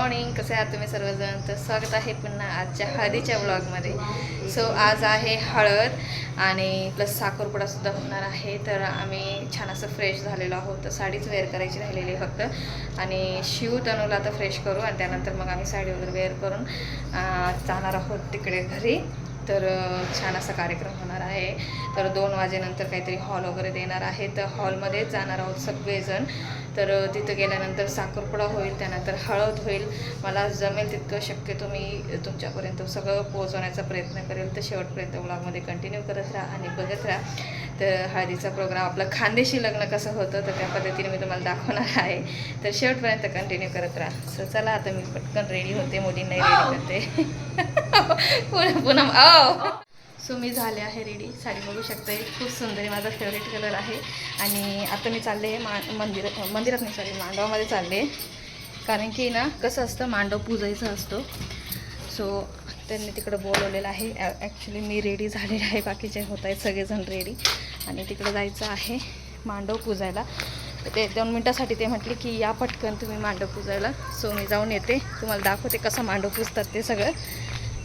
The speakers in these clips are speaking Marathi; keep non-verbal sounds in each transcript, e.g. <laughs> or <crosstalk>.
मॉर्निंग कसे आहात तुम्ही सर्वजण? तर स्वागत आहे पुन्हा आजच्या हळदीच्या ब्लॉगमध्ये सो आज आहे हळद आणि प्लस साखरपुडासुद्धा होणार आहे. तर आम्ही छान असं फ्रेश झालेलो आहोत. तर साडीच वेअर करायची राहिलेली आहे फक्त. आणि शिव तनूला तर फ्रेश करू आणि त्यानंतर मग आम्ही साडी वगैरे वेअर करून जाणार आहोत तिकडे घरी. तर छान असा कार्यक्रम होणार आहे. तर दोन वाजेनंतर काहीतरी हॉल वगैरे देणार आहे. तर हॉलमध्येच जाणार आहोत सगळेजण. तर तिथं गेल्यानंतर साखरपुडा होईल त्यानंतर हळद होईल. मला जमेल तितकं शक्यतो मी तुमच्यापर्यंत सगळं पोहोचवण्याचा प्रयत्न करेल. तर शेवटपर्यंत ब्लॉगमध्ये कंटिन्यू करत राहा आणि बघत राहा. तर हळदीचा प्रोग्राम आपलं खानदेशी लग्न कसं होतं तर त्या पद्धतीने मी तुम्हाला दाखवणार आहे. तर शेवटपर्यंत कंटिन्यू करत राहा. सो चला आता मी पटकन रेडी होते मुलींना रेडी करते. <laughs> पुन्हा पुन्हा हो. सो मी झाले आहे रेडी साडी बघू शकते खूप सुंदर आहे. माझा फेवरेट कलर आहे. आणि आता मी चालले मा मंदिर मंदिरात नाही सॉरी मांडवामध्ये चालले कारण की ना कसं असतं मांडव पूजायचा असतो. सो त्यांनी तिकडं बोलवलेलं आहे. ॲक्च्युली मी रेडी झालेले आहे. बाकीचे होत आहेत सगळेजण रेडी आणि तिकडं जायचं आहे मांडव पूजायला. तर ते दोन मिनटासाठी ते म्हटले की या पटकन तुम्ही मांडव पूजायला. सो मी जाऊन येते. तुम्हाला दाखवते कसं मांडव पूजतात ते सगळं.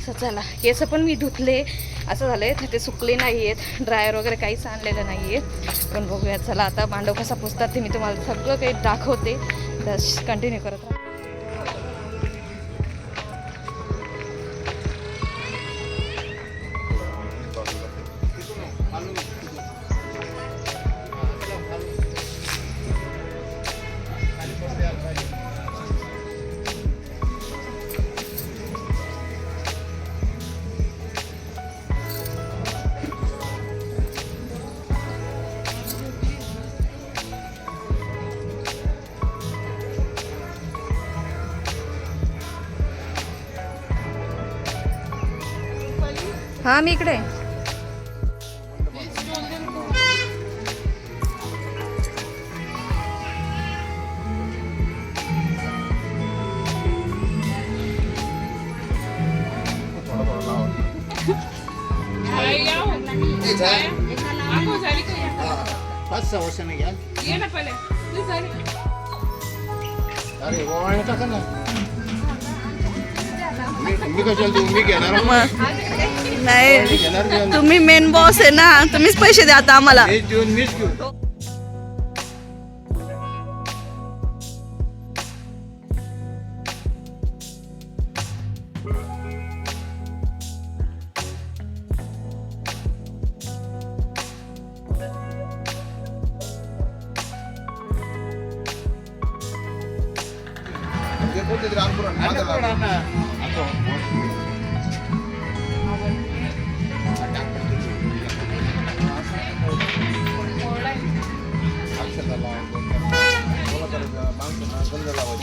असं चला केस पण मी धुतले. असं झालं आहे ते सुकले नाही आहेत ड्रायर वगैरे काहीच आणलेलं नाही आहे पण बघूया. चला आता मांडव कसा पुसतात ते मी तुम्हाला सगळं काही दाखवते. तर कंटिन्यू करत राहा. हां मी इकडे. पाच सहा वर्षाने घ्या. अरे ओवाळणे टाका ना. मग. नाही. तुम्ही मेन बॉस आहे ना तुम्हीच पैसे द्या आता आम्हाला.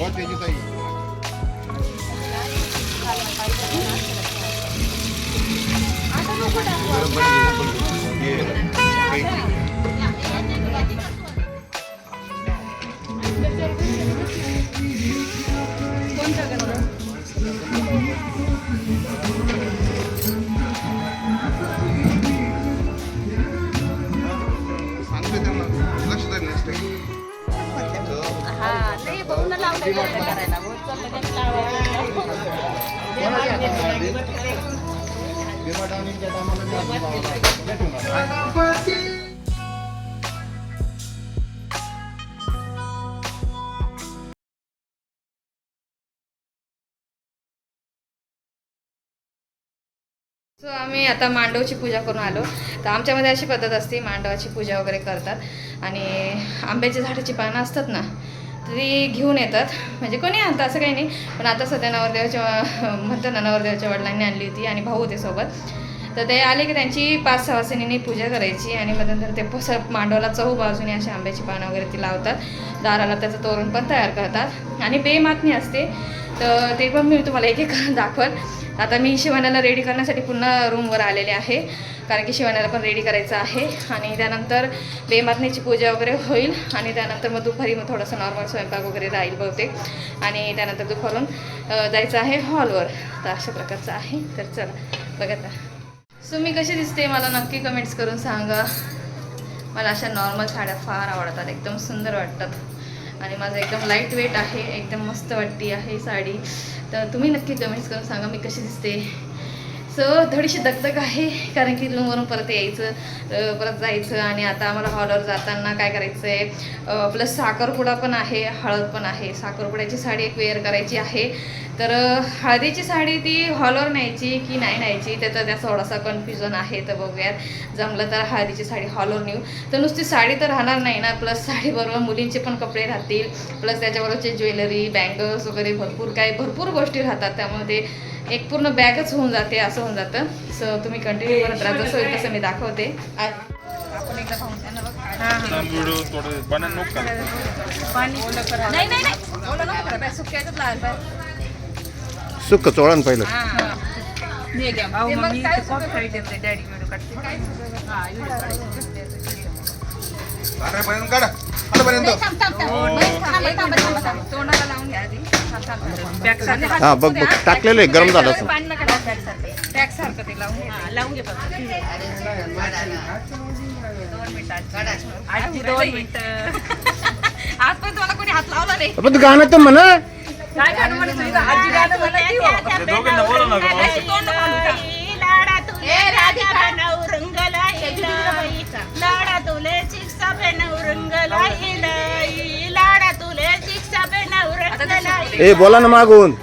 मीच देऊन मीच घेऊ त्याची ताई सांगते सो आम्ही आता मांडवची पूजा करून आलो. तर आमच्यामध्ये अशी पद्धत असते मांडवाची पूजा वगैरे करतात. आणि आंब्याची झाडाची पानं असतात ना रात्री घेऊन येतात. म्हणजे कोणी आणतं असं काही नाही. पण आता सध्या नवरदेवाच्या म्हणतात ना नवरदेवाच्या वडिलांनी आणली होती आणि भाऊ होते सोबत. तर ते आले की त्यांची पाच सहा वाजतानी पूजा करायची आणि मग नंतर ते पस मांडवाला चहू बाजूने अशी आंब्याची पानं वगैरे ती लावतात. दाराला त्याचं तोरण पण तयार करतात. आणि बेमातनी असते. तर ते पण मी तुम्हाला एक एक दाखवत आता मी शिवण्याला रेडी करण्यासाठी पुन्हा रूमवर आलेले आहे. कारण की शिवण्याला पण रेडी करायचं आहे. आणि त्यानंतर बेमातनेची पूजा वगैरे होईल. आणि त्यानंतर मग दुपारी मग थोडंसं नॉर्मल स्वयंपाक वगैरे राहील बहुतेक. आणि त्यानंतर दुपारून जायचं आहे हॉलवर तर अशा प्रकारचं आहे. तर चला बघत सो मी कशी दिसते मला नक्की कमेंट्स करून सांगा. मला अशा नॉर्मल साड्या फार आवडतात. एकदम सुंदर वाटतात. आणि माझं एकदम लाइट वेट आहे एकदम मस्त वाटते आहे साडी. तर तुम्ही नक्की कमेंट्स करून सांगा मी कशी दिसते. सो थोडीशी दगदग आहे कारण की रूमवरून परत यायचं परत जायचं आणि आता आम्हाला हॉलवर जाताना काय करायचं आहे प्लस साखरपुडा पण आहे हळद पण आहे. साखरपुड्याची साडी एक वेअर करायची आहे. तर हळदीची साडी ती हॉलवर न्यायची की नाही न्यायची त्याचा त्या थोडासा कन्फ्युजन आहे तर बघूयात. जमलं तर हळदीची साडी हॉलवर नेऊ. तर नुसती साडी तर राहणार नाही ना प्लस साडीबरोबर मुलींचे पण कपडे राहतील प्लस त्याच्याबरोबरचे ज्वेलरी बँगल्स वगैरे भरपूर काही भरपूर गोष्टी राहतात. त्यामुळे ते एक पूर्ण बॅगच होऊन जाते असं होऊन जातं. सो तुम्ही कंटिन्यू करत राहा. जसं होईल तसं मी दाखवते. आपण एकदा पाहून. सुख चोळण पहिलं. हां. तोंडाला लावून घ्या आधी. हा बघ बघ टाकलेलं आहे गरम झालं असं सारखं. ते लावून घे फक्त. दोन मिनिटं आजी दोन मिनिटं आजपर्यंत मला कोणी हात लावला नाही पण तू गाणं तर म्हणा काय गाणं म्हणायचं इथं? आजी गाणं म्हणायची हो. ते दोघांना बोला ना गं, मावशी. तोंड घालून द्या. ए बोला ना मागून.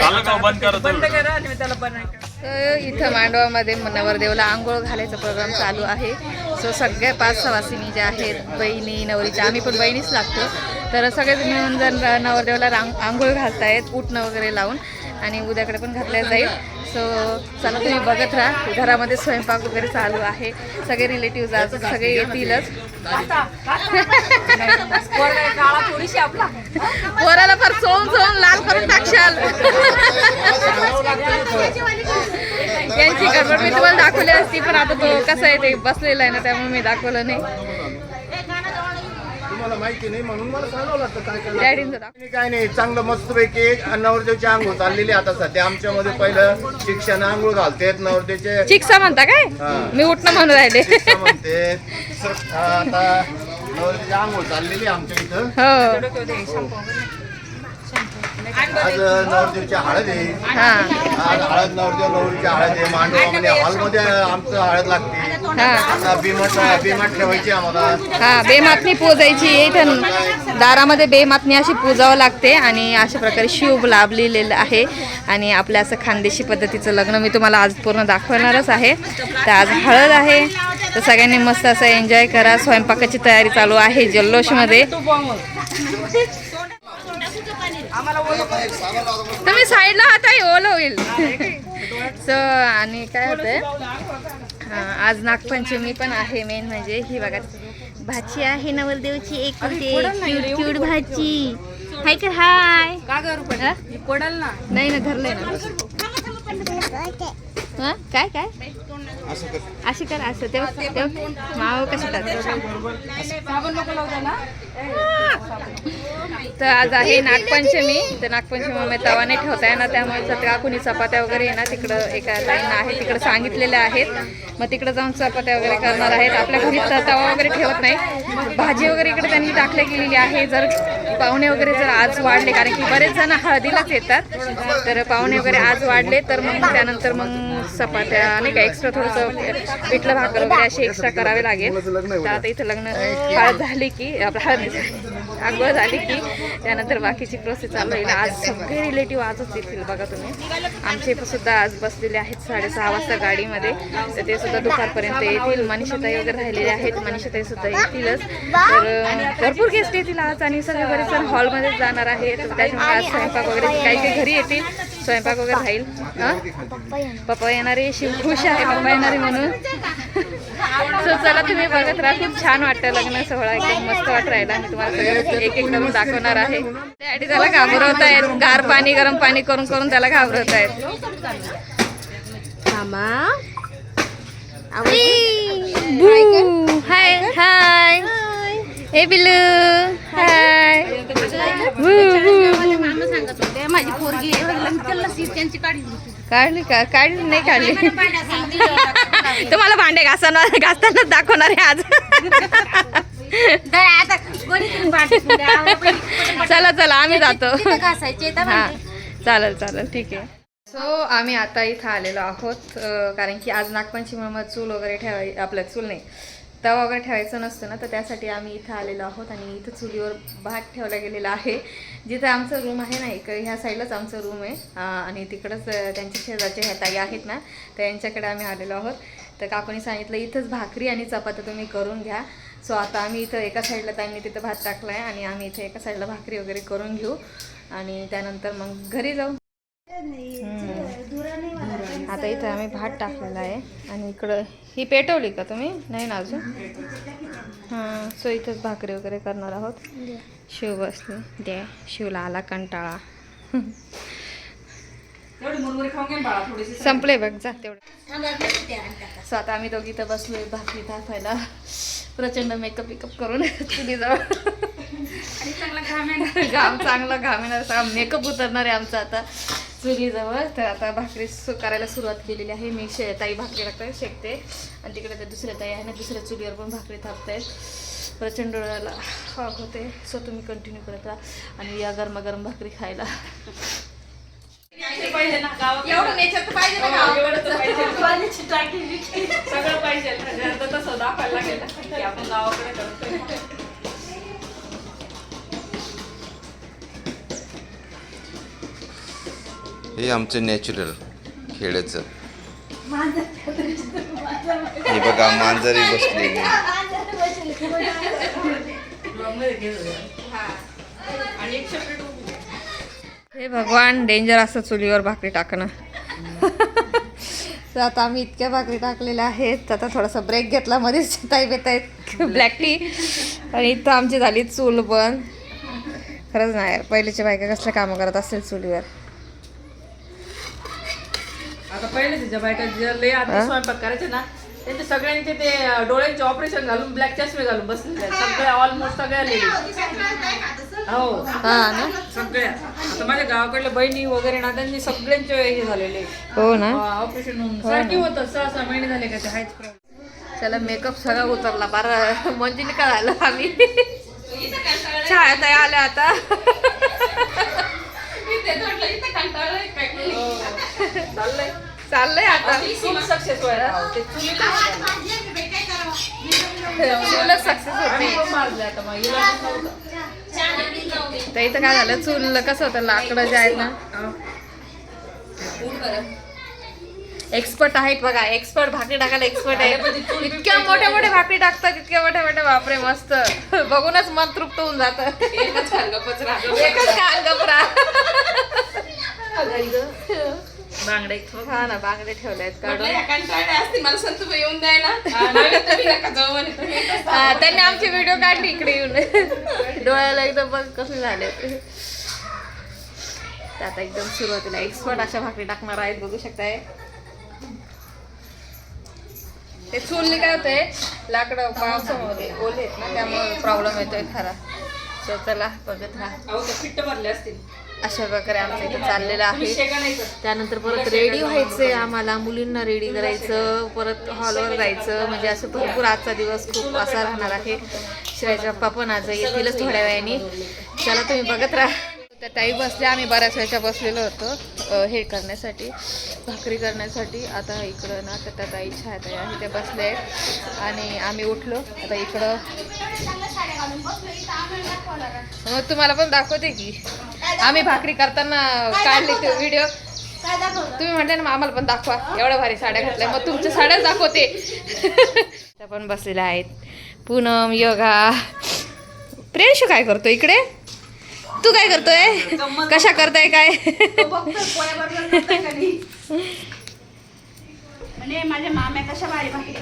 झालं का बंद करा तुम्ही? तर इथं मांडवामध्ये नवरदेवला आंघोळ घालायचा प्रोग्राम चालू आहे. सो सगळ्या पाच सवासिनी ज्या आहेत बहिणी नवरीच्या आम्ही पण बहिणीच लागतो. तर सगळेच मिळून जर नवरदेवला रांग आंघोळ घालतायत उठणं वगैरे लावून. आणि उद्याकडे पण घातल्या जाईल. सो चला तुम्ही बघत राहा. घरामध्ये स्वयंपाक वगैरे चालू आहे. सगळे रिलेटिव्ह आज सगळे येतीलच. पोराला फार चोळून चोळून लाल करून टाकशाल. यांची गडबड मी तुम्हाला दाखवली असती पण आता तो कसं आहे ते बसलेला आहे ना त्यामुळे मी दाखवलं नाही. माहिती नाही म्हणून मला सांगावं लागतं काय काय डॅडींचं दाखव नाही, काय नाही चांगलं मस्तपैकी नवरदेवची आंघोळ चाललेली आता सध्या. आमच्यामध्ये पहिलं शिक्षण आंघोळ घालतेत नवरदेवचे चिकसा म्हणता काय? हा. मी उठणं म्हणून राहिले. शिक्षा म्हणते. आता नवरदेवची आंघोळ चाललेली आहे आमच्या इथं. हो. आज नवरदेवची हळद आहे. हा. आज हळद नवरदेव नवरीची हळद आहे. मांडवामध्ये हॉलमध्ये आमचं हळद लागते. हा. हा बेमातनी पूजायची. इथं दारामध्ये बेमातनी अशी पूजावं लागते आणि अशा प्रकारे शिव लाभ लिहिलेलं आहे. आणि आपल्या असं खानदेशी पद्धतीचं लग्न मी तुम्हाला आज पूर्ण दाखवणारच आहे. तर आज हळद आहे. तर सगळ्यांनी मस्त असं एन्जॉय करा. स्वयंपाकाची तयारी चालू आहे जल्लोषमध्ये. तुम्ही साईडला आता ओलं होईल. <laughs> सो आणि काय होतंय? आज नागपंचमी पण आहे मेन म्हणजे. ही बघा भाची आहे नवरदेवची एक क्यूट क्यूट भाची. हाय कर हाय? हा? नाही ना धरलंय ना. हा? काय काय? असं कर असं. तेव्हा तेव्हा माव कशी तर आज आहे नागपंचमी. तर नागपंचमी तवा नाही ठेवता येणार त्यामुळे सतरा का कुणी चपात्या वगैरे आहे ना तिकडं एका लाईन आहे तिकडं सांगितलेल्या आहेत. मग तिकडं जाऊन चपात्या वगैरे करणार आहेत. आपल्या घरी तवा वगैरे ठेवत नाही. भाजी वगैरे इकडे त्यांनी टाकल्या गेलेली आहे. जर पाहुणे वगैरे जर आज वाढले कारण की बरेच जण हळदीलाच येतात. तर पाहुणे वगैरे आज वाढले तर मग त्यानंतर मग चपात्या नाही का एक्स्ट्रा थोडंसं पिठलं भाकर वगैरे असे एक्स्ट्रा करावे लागेल. तर आता इथं लग्न झाली की आपलं हळद झाली की त्यानंतर बाकीची प्रोसेस चालू होईल आज सगळे रिलेटिव्ह आजच येतील बघा तुम्ही. आमचे सुद्धा आज बसलेले आहेत साडेसहा वाजता गाडीमध्ये. तर ते सुद्धा दुपारपर्यंत येतील. मनीषाताई वगैरे राहिलेले आहेत. मनीषताई सुद्धा येतीलच. तर भरपूर गेस्ट येतील आज आणि सगळे बरेच जण हॉलमध्ये जाणार आहेत. तर त्याच्यामुळे आज स्वयंपाक वगैरे काही काही घरी येतील. स्वयंपाक वगैरे राहील. पप्पा येणारे शिव खुश आहे. पप्पा येणारे म्हणून. सो चला तुम्ही बघत राहा खूप छान वाटतं लग्न सोहळा एकदम मस्त वाट राहिला मी तुम्हाला सगळं एक एक करून दाखवणार आहे डॅडी त्याला घाबरवत आहेत गार पाणी गरम पाणी करून करून त्याला घाबरवत आहेत हाय हाय ए बिलू हाय माझी पोरगी त्यांची काढली काढली का? काढली नाही काढली. तुम्हाला भांडे घासणार घासताना दाखवणार आहे आज. <laughs> चला चला आम्ही जातो. हा चालेल चालेल ठीक आहे. सो आम्ही आता इथं आलेलो आहोत कारण की आज नागपंचमीमुळे चूल वगैरे ठेवाय आपलं चूल नाही. तवा वगैरे ठेवायचं नसतं ना तर त्यासाठी आम्ही इथं आलेलो आहोत आणि इथं चुलीवर भात ठेवला गेलेला आहे. जिथं आमचं रूम आहे ना इकडे ह्या साईडलाच आमचं रूम आहे. आणि तिकडंच त्यांच्या शेजारच्या ह्या ताई आहेत ना तर यांच्याकडे आम्ही आलेलो आहोत. तर काकूनी सांगितलं इथंच भाकरी आणि चपात्या तुम्ही करून घ्या. सो आता आम्ही इथं एका साईडला त्यांनी तिथं भात टाकला आहे आणि आम्ही इथं एका साईडला भाकरी वगैरे करून घेऊ. आणि त्यानंतर मग घरी जाऊ. आता इथं आम्ही भात टाकलेला आहे. आणि इकडं ही पेटवली का तुम्ही? नाही ना अजून? हां सो इथंच भाकरी वगैरे करणार आहोत. शिव बसले. द्या शिवला आला कंटाळा. संपले बघ जा तेवढं. सो आता आम्ही दोघी तर बसलोय भाकरी थापायला. प्रचंड मेकअप बिकअप करून चुली जवळ. घाम चांगला घाम येणार सगळा मेकअप उतरणार आहे आमचा आता. चुलीजवळ. तर आता भाकरी सु करायला सुरुवात केलेली आहे. मी शे ताई भाकरी लागते शेकते. आणि तिकडे त्या दुसऱ्या ताई आहे ना दुसऱ्या चुलीवर पण भाकरी थापतायत. प्रचंड डोळ्याला हॉक होते. सो तुम्ही कंटिन्यू करत राहा. आणि या गरमागरम भाकरी खायला. एवढं नेचर तर पाहिजे ना गावाकडचं. सगळं पाहिजे. तसं दाखवायला लागेल. की आपण गावाकडे हे आमचं नॅचरल खेड्याचं हे बघा मांजरी बसलेली. हे भगवान डेंजर असं चुलीवर भाकरी टाकणं. तर आता आम्ही इतक्या भाकरी टाकलेल्या आहेत. आता थोडासा ब्रेक घेतला मध्येच ताई बेत आहेत ब्लॅक टी आणि इथं आमची झाली चूल बंद. खरंच नाही यार पहिलीच्या बायका कसल्या कामं करत असतील चुलीवर? आता पहिले तिच्या बायका जे लय आधी स्वयंपाक करायचे ना त्यांचे सगळ्यांचे ते डोळ्यांचे ऑपरेशन घालून ब्लॅक चष्मे घालून बसलेले आहेत. सगळ्या ऑलमोस्ट सगळ्या लेडीज हो. हा ना? सगळ्या आता माझ्या गावाकडल्या बहिणी वगैरे ना त्यांनी सगळ्यांचे हे झालेले. हो ना? ऑपरेशन होऊन सारखी होतं सहा सहा महिने झाले का ते हायच problem. चला मेकअप सगळा उतरला. बारा मंजिल का झालं आम्ही शाळेत आल्या आता. चाललंय. चाललंय आता. सक्सेस व्हायला सक्सेस होत. इलाजच नव्हता. तर इथं काय झालं? चूल कसं होतं? लाकडं जे आहेत ना? एक्सपर्ट आहेत बघा एक्सपर्ट भाकरी टाकायला एक्सपर्ट आहे. इतक्या मोठ्या मोठ्या भाकरी टाकतात इतक्या मोठ्या मोठ्या बापरे मस्त. बघूनच मन तृप्त होऊन जात. एकच बांगडे हा ना बांगडे ठेवले <laughs> हा, त्यांनी आमची व्हिडिओ काढली इकडे येऊन. <laughs> डोळ्याला एकदम बघ कसले झाले. आता एकदम सुरुवातीला. एक्सपर्ट अशा भाकरी टाकणार आहेत बघू शकताय. ते चुलने काय होतंय लाकडं पावसामध्ये ओले आहेत ना त्यामुळे प्रॉब्लेम येतोय खरा. सो चला बघत राहा. अहो ते फिट्ट भरले असतील. अशा प्रकारे आमचं इथं चाललेलं आहे. त्यानंतर परत रेडी व्हायचंय आम्हाला. मुलींना रेडी करायचं परत हॉलवर जायचं. म्हणजे असं भरपूर आजचा दिवस खूप असा राहणार आहे. शिवायचे पप्पा पण आज येतीलच थोड्या वेळाने. चला तुम्ही बघत राहा. त्या ताई बसल्या. आम्ही बऱ्याच वेळच्या बसलेलो होतो हे करण्यासाठी. भाकरी करण्यासाठी आता इकडं ना तर त्या ताई छाया आहे त्या बसल्या आहेत. आणि आम्ही उठलो. आता इकडं मग तुम्हाला पण दाखवते की. आम्ही भाकरी करताना काढले ते व्हिडिओ तुम्ही म्हटले ना मग आम्हाला पण दाखवा. एवढ्या भारी साड्या घातल्या. मग तुमच्या साड्याच दाखवते. <laughs> त्या पण बसलेल्या आहेत. पूनम योगा. प्रेश काय करतो इकडे? तू काय करतोय? कशा करताय काय? माझ्या माम्या कशा भाकरी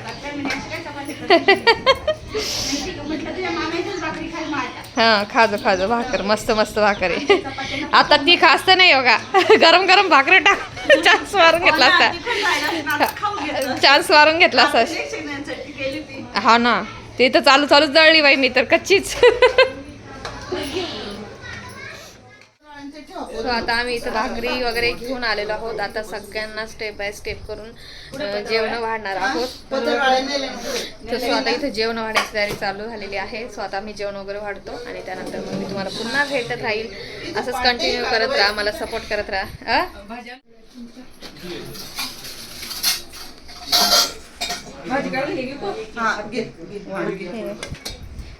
हा खाजो खाजो भाकर मस्त मस्त भाकर. आहे आता ती खास्त नाही हो का? गरम गरम भाकरी टाक. चान्स मारून घेतला असता. चान्स मारून घेतला असता. हा ना ते तर चालू चालूच जळली बाई मी तर कच्चीच. <laughs> सो आता आम्ही इथं भाकरी वगैरे घेऊन आलेलो आहोत. आता सगळ्यांना स्टेप बाय स्टेप करून जेवण वाढणार आहोत. तर सो आता इथं जेवण वाढायची तयारी चालू झालेली आहे. सो आता आम्ही जेवण वगैरे वाढतो आणि त्यानंतर मग मी तुम्हाला पुन्हा भेटत राहील. असंच कंटिन्यू करत राहा मला सपोर्ट करत राहा?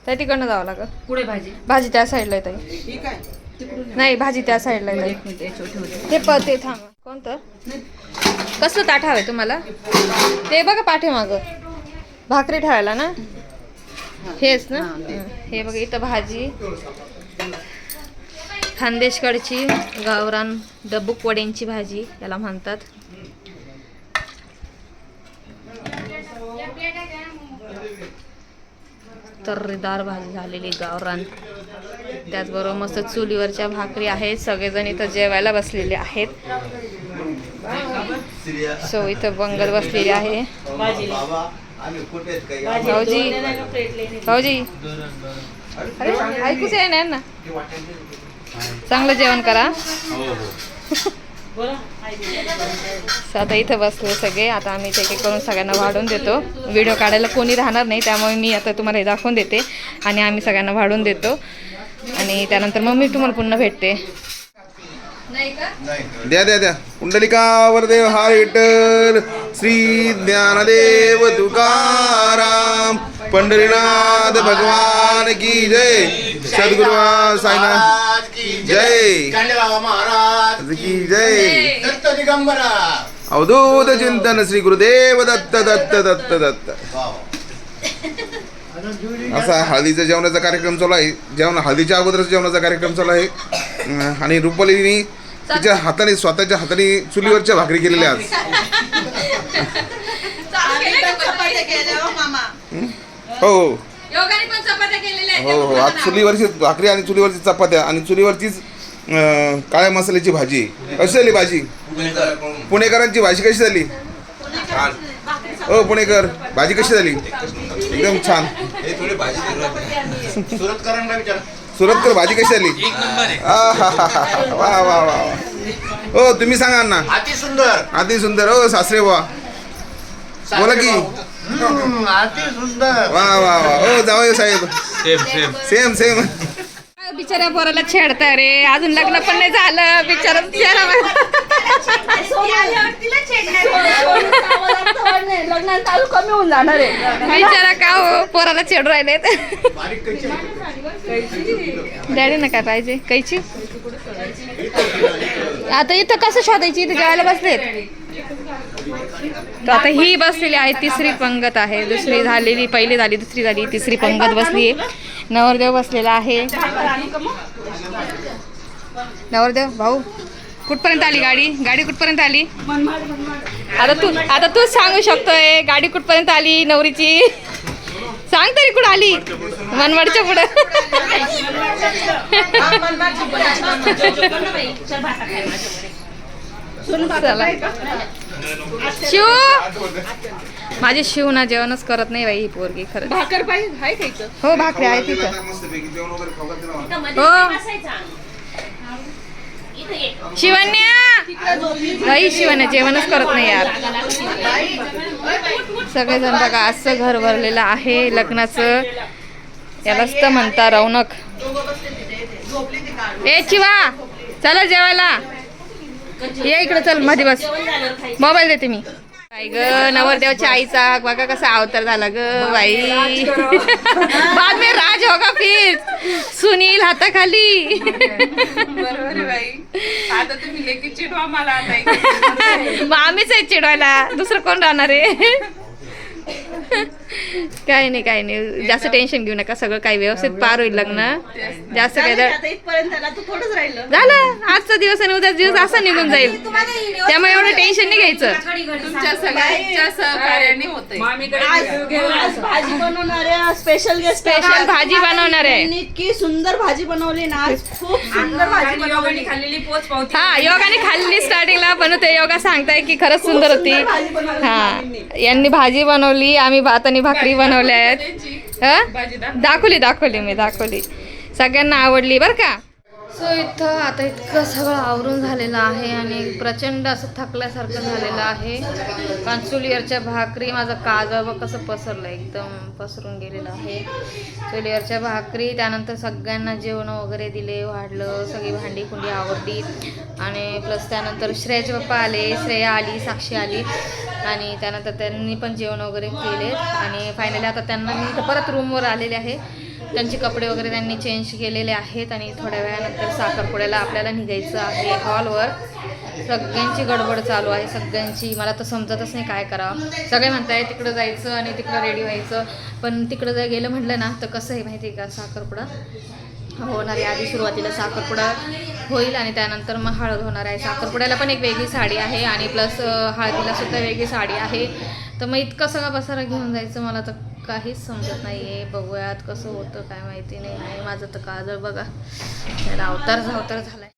तर तिकडनं जावं लागं पुढे भाजी? भाजी त्या साईडला आहे ताई. नाही भाजी त्या साईडला ते प ते थांब. कोणतं? कसलं ताट हवंय तुम्हाला? ते बघा पाठीमाग. भाकरी ठेवायला ना? हेच ना? हं. हे बघा इथं भाजी. खानदेशकडची गावरान डबूक वड्यांची भाजी याला म्हणतात. तर्रीदार भाजी झालेली गावरान. त्याचबरोबर मस्त चुलीवरच्या भाकरी आहेत. सगळेजण इथं जेवायला बसलेले आहेत. सो इथं बंगल बसलेली आहे. भाऊजी भाऊजी. अरे ऐकूच आहे ना चांगलं जेवण करा. आता इथं बसले सगळे. आता आम्ही ते एक करून सगळ्यांना वाढून देतो. व्हिडिओ काढायला कोणी राहणार नाही त्यामुळे मी आता तुम्हाला हे दाखवून देते. आणि आम्ही सगळ्यांना वाढून देतो. आणि त्यानंतर मग मी तुम्हाला पुन्हा भेटते. नाही का? द्या द्या द्या. कुंडलिका वरदेव हा विठ्ठल. श्री ज्ञानदेव तुकाराम. पंढरीनाथ भगवान की जय. सद्गुरु साईनाथ की जय. महाराज की जय. दत्त दिगंबरा. अवधूत चिंतन श्री गुरुदेव दत्त दत्त दत्त दत्त. असा हळदीचा जेवणाचा कार्यक्रम चालू आहे. जेवण हळदीच्या अगोदरच जेवणाचा कार्यक्रम चालू आहे. आणि रुपालीनी तिच्या हाताने स्वतःच्या हाताने चुलीवरच्या भाकरी केलेल्या आज. हो हो? योगाने पण चपात्या केलेल्या हो हो. आज चुलीवरची भाकरी आणि चुलीवरची चपात्या आणि चुलीवरचीच काळ्या मसाल्याची भाजी. कशी झाली भाजी? पुणेकरांची भाजी कशी झाली? हो पुणेकर. भाजी कशी झाली? एकदम छान. सुरतकरांना विचार? सुरतकर भाजी कशी आहाहाहा. वा वा वा वा. हो तुम्ही सांगा ना अति सुंदर. अति सुंदर. हो सासरे वा बोला की. हम्म, अति सुंदर. वा वा वा. हो जावय साहेब. सेम सेम सेम सेम बिचाऱ्या पोराला छेडताय रे. अजून लग्न पण नाही झालं. बिचारा बिचारा लग्नात चालू कमी होऊन जाणार आहे बिचारा का हो? पोराला छेडू राहिले डॅडी ना काय पाहिजे कैची? आता इथं कसं शोधायची? इथं जेवायला बसलेत. तर आता ही बसलेली आहे तिसरी पंगत आहे. दुसरी झालेली पहिली झाली दुसरी झाली तिसरी पंगत बसली आहे नवरदेव बसलेला आहे. नवरदेव भाऊ. कुठपर्यंत आली गाडी? गाडी कुठपर्यंत आली? आता तू आता तूच सांगू शकतोय गाडी कुठपर्यंत आली नवरीची? सांग तरी कुठं आली? मनमाडच्या पुढं. चला. शिव! माझी शिव ना जेवणच करत नाही बाई ही पोरगी खरं भाकर पाहिजे हो भाकरी आहे तिथं. हो. शिवन्या नाही शिवन्या जेवणच करत नाही यार. सगळेजण बघा असं घर भरलेलं आहे लग्नाचं. यालाच तर म्हणता रौनक. ए शिवा चला जेवायला. ये इकडे चलमध्ये बस. मोबाईल देते मी. काय ग नवरदेवच्या आईचा बघा कसा अवतार झाला ग बाई <laughs> बाद में राज होगा फिर. सुनील हाताखाली. बरोबर बाई. आता तुम्ही लेकी चिडवा मला आता. <laughs> मग आम्हीच आहे चिडवायला. दुसरं कोण राहणार आहे? काय नाही काय नाही. जास्त टेन्शन घेऊ नका सगळं काही व्यवस्थित पार होईल लग्न. जास्त काय झालं आजचा दिवस आणि उद्या दिवस असा निघून जाईल. त्यामुळे एवढं टेन्शन नाही घ्यायचं. तुमच्या सगळ्यांच्या सहकार्याने होतंय. मामीकडे आज भाजी बनवणाऱ्या स्पेशल गेस्ट स्पेशल भाजी बनवणार. आहे इतकी सुंदर भाजी बनवली ना आज खूप सुंदर भाजी योगाने बनवली. खाल्लेली पोच पावती. हा योगाने खाल्ली स्टार्टिंगला पण ते योगा सांगताय की खरंच सुंदर होती. हा. यांनी भाजी बनवली आम्ही भात आणि भाकरी बनवल्या आहेत. हं? दाखवली दाखवली मी दाखवली. सगळ्यांना आवडली बरं का? सो इथं आता इतकं सगळं आवरून झालेलं आहे आणि प्रचंड असं थकल्यासारखं झालेलं आहे. कारण भाकरी माझं काजळ बघ कसं पसरलं एकदम पसरून गेलेलं आहे. चुलीवरच्या भाकरी त्यानंतर सगळ्यांना जेवण वगैरे दिले वाढलं सगळी भांडी कुंडी आवडली आणि प्लस त्यानंतर श्रेयाचे पप्पा आले श्रेया आली साक्षी आली आणि त्यानंतर त्यांनी पण जेवण वगैरे केले आणि फायनली आता त्यांना मी परत रूमवर आलेले आहे. त्यांचे कपडे वगैरे त्यांनी चेंज केलेले आहेत आणि थोड्या वेळानंतर साखरपुड्याला आपल्याला निघायचं आहे हॉलवर सगळ्यांची गडबड चालू आहे सगळ्यांची. मला तर समजतच नाही काय करावं. सगळे म्हणताय तिकडं जायचं आणि तिकडं रेडी व्हायचं. पण तिकडं जर गेलं म्हटलं ना तर कसं आहे माहिती आहे का साखरपुडा? होणार आहे आधी सुरुवातीला साखरपुडा होईल आणि त्यानंतर मग हळद होणार आहे. साखरपुड्याला पण एक वेगळी साडी आहे आणि प्लस हळदीला सुद्धा वेगळी साडी आहे. तर मग इतकं सगळं पसारा घेऊन जायचं मला तर काहीच समजत नाही आहे बघूयात कसं होतं काय माहिती नाही. आणि माझं तर काजळ बघा. त्याला अवतार झावतार आहे